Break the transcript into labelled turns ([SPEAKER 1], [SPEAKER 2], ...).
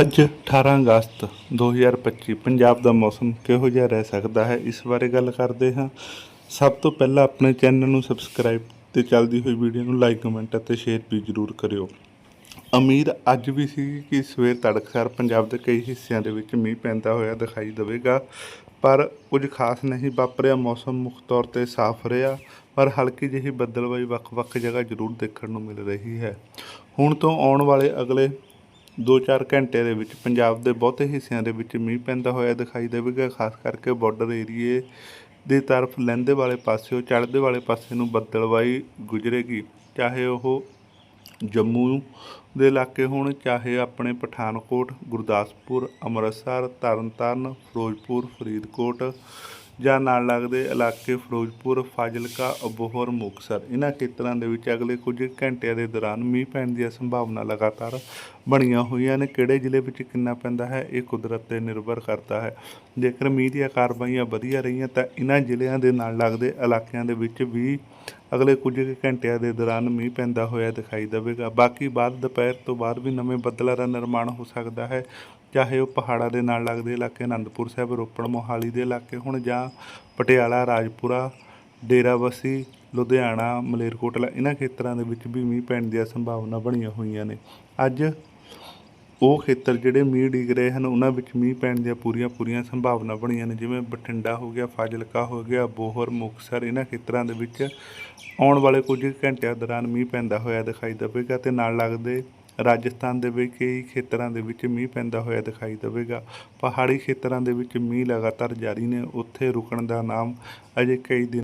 [SPEAKER 1] ਅੱਜ 18 ਅਗਸਤ 2025 ਪੰਜਾਬ ਦਾ ਮੌਸਮ ਕਿਹੋ ਜਿਹਾ ਰਹਿ ਸਕਦਾ ਹੈ? ਇਸ ਬਾਰੇ ਗੱਲ ਕਰਦੇ ਹਾਂ। ਸਭ ਤੋਂ ਪਹਿਲਾਂ ਆਪਣੇ ਚੈਨਲ ਨੂੰ ਸਬਸਕ੍ਰਾਈਬ ਤੇ ਚੱਲਦੀ ਹੋਈ ਵੀਡੀਓ ਨੂੰ ਲਾਈਕ, ਕਮੈਂਟ ਅਤੇ ਸ਼ੇਅਰ ਵੀ ਜ਼ਰੂਰ ਕਰਿਓ। ਉਮੀਦ ਅੱਜ ਵੀ ਸੀ ਕਿ ਸਵੇਰ ਤੜਕਸਾਰ ਪੰਜਾਬ ਦੇ ਕਈ ਹਿੱਸਿਆਂ ਦੇ ਵਿੱਚ ਮੀਂਹ ਪੈਂਦਾ ਹੋਇਆ ਦਿਖਾਈ ਦੇਵੇਗਾ, ਪਰ ਕੁਝ ਖਾਸ ਨਹੀਂ ਵਾਪਰਿਆ। ਮੌਸਮ ਮੁੱਖ ਤੌਰ ਤੇ ਸਾਫ਼ ਰਿਹਾ, ਪਰ ਹਲਕੀ ਜਿਹੀ ਬੱਦਲਬਾਈ ਵੱਖ-ਵੱਖ ਜਗ੍ਹਾ ਜ਼ਰੂਰ ਦੇਖਣ ਨੂੰ ਮਿਲ ਰਹੀ ਹੈ। ਹੁਣ ਤੋਂ ਆਉਣ ਵਾਲੇ ਅਗਲੇ 2-4 ਘੰਟੇ ਦੇ ਵਿੱਚ ਪੰਜਾਬ ਦੇ ਬਹੁਤੇ ਹਿੱਸਿਆਂ ਦੇ ਵਿੱਚ ਮੀਂਹ ਪੈਂਦਾ ਹੋਇਆ ਦਿਖਾਈ ਦੇਵੇਗਾ, ਖਾਸ ਕਰਕੇ ਬਾਰਡਰ ਏਰੀਏ ਦੀ ਤਰਫ ਲਹਿੰਦੇ ਵਾਲੇ ਪਾਸਿਓਂ ਚੜ੍ਹਦੇ ਵਾਲੇ ਪਾਸੇ ਨੂੰ ਬੱਦਲਬਾਈ ਗੁਜਰੇਗੀ। ਚਾਹੇ ਉਹ ਜੰਮੂ ਦੇ ਇਲਾਕੇ ਹੋਣ, ਚਾਹੇ ਆਪਣੇ ਪਠਾਨਕੋਟ, ਗੁਰਦਾਸਪੁਰ, ਅੰਮ੍ਰਿਤਸਰ, ਤਰਨਤਾਰਨ, ਫਿਰੋਜ਼ਪੁਰ, ਫਰੀਦਕੋਟ ਜਾਂ ਨਾਲ ਲੱਗਦੇ ਇਲਾਕੇ ਫਿਰੋਜ਼ਪੁਰ, ਫਾਜ਼ਿਲਕਾ, ਅਬੋਹਰ, ਮੁਕਤਸਰ। ਇਹਨਾਂ ਖੇਤਰਾਂ ਦੇ ਵਿੱਚ ਅਗਲੇ ਕੁਝ ਘੰਟਿਆਂ ਦੇ ਦੌਰਾਨ ਮੀਂਹ ਪੈਣ ਦੀ ਸੰਭਾਵਨਾ ਲਗਾਤਾਰ ਬਣੀਆਂ ਹੋਈਆਂ ਨੇ। ਕਿਹੜੇ ਜ਼ਿਲ੍ਹੇ ਵਿੱਚ ਕਿੰਨਾ ਪੈਂਦਾ ਹੈ, ਇਹ ਕੁਦਰਤ ਤੇ ਨਿਰਭਰ ਕਰਦਾ ਹੈ। ਜੇਕਰ ਮੀਂਹ ਦੀਆਂ ਕਾਰਵਾਈਆਂ ਵਧੀਆ ਰਹੀਆਂ ਤਾਂ ਇਹਨਾਂ ਜ਼ਿਲ੍ਹਿਆਂ ਦੇ ਨਾਲ ਲੱਗਦੇ ਇਲਾਕਿਆਂ ਦੇ ਵਿੱਚ ਵੀ ਅਗਲੇ ਕੁਝ ਕੁ ਘੰਟਿਆਂ ਦੇ ਦੌਰਾਨ ਮੀਂਹ ਪੈਂਦਾ ਹੋਇਆ ਦਿਖਾਈ ਦੇਵੇਗਾ। ਬਾਕੀ ਬਾਅਦ ਦੁਪਹਿਰ ਤੋਂ ਬਾਅਦ ਵੀ ਨਵੇਂ ਬੱਦਲਾਂ ਦਾ ਨਿਰਮਾਣ ਹੋ ਸਕਦਾ ਹੈ। ਚਾਹੇ ਉਹ ਪਹਾੜਾਂ ਦੇ ਨਾਲ ਲੱਗਦੇ ਇਲਾਕੇ, ਅਨੰਦਪੁਰ ਸਾਹਿਬ, ਰੋਪੜ, ਮੋਹਾਲੀ ਦੇ ਇਲਾਕੇ ਹੋਣ ਜਾਂ ਪਟਿਆਲਾ, ਰਾਜਪੁਰਾ, ਡੇਰਾਬੱਸੀ, ਲੁਧਿਆਣਾ, ਮਲੇਰਕੋਟਲਾ ਇਹਨਾਂ ਖੇਤਰਾਂ ਦੇ ਵਿੱਚ ਵੀ ਮੀਂਹ ਪੈਣ ਦੀਆਂ ਸੰਭਾਵਨਾ ਬਣੀਆਂ ਹੋਈਆਂ ਨੇ। ਅੱਜ ਉਹ ਖੇਤਰ ਜਿਹੜੇ ਮੀਂਹ ਡਿੱਗ ਰਹੇ ਹਨ, ਉਹਨਾਂ ਵਿੱਚ ਮੀਂਹ ਪੈਣ ਦੀਆਂ ਪੂਰੀਆਂ ਪੂਰੀਆਂ ਸੰਭਾਵਨਾ ਬਣੀਆਂ ਨੇ, ਜਿਵੇਂ ਬਠਿੰਡਾ ਹੋ ਗਿਆ, ਫਾਜ਼ਿਲਕਾ ਹੋ ਗਿਆ, ਬੋਹਰ, ਮੁਕਤਸਰ, ਇਹਨਾਂ ਖੇਤਰਾਂ ਦੇ ਵਿੱਚ ਆਉਣ ਵਾਲੇ ਕੁਝ ਘੰਟਿਆਂ ਦੌਰਾਨ ਮੀਂਹ ਪੈਂਦਾ ਹੋਇਆ ਦਿਖਾਈ ਦੇਵੇਗਾ ਤੇ ਨਾਲ ਲੱਗਦੇ ਰਾਜਸਥਾਨ ਦੇ ਵੀ ਕਈ ਖੇਤਰਾਂ ਦੇ ਵਿੱਚ ਮੀਂਹ ਪੈਂਦਾ ਹੋਇਆ ਦਿਖਾਈ ਦੇਵੇਗਾ। ਪਹਾੜੀ ਖੇਤਰਾਂ ਦੇ ਵਿੱਚ ਮੀਂਹ ਲਗਾਤਾਰ ਜਾਰੀ ਨੇ, ਉੱਥੇ ਰੁਕਣ ਦਾ ਨਾਮ ਅਜੇ ਕਈ ਦਿਨ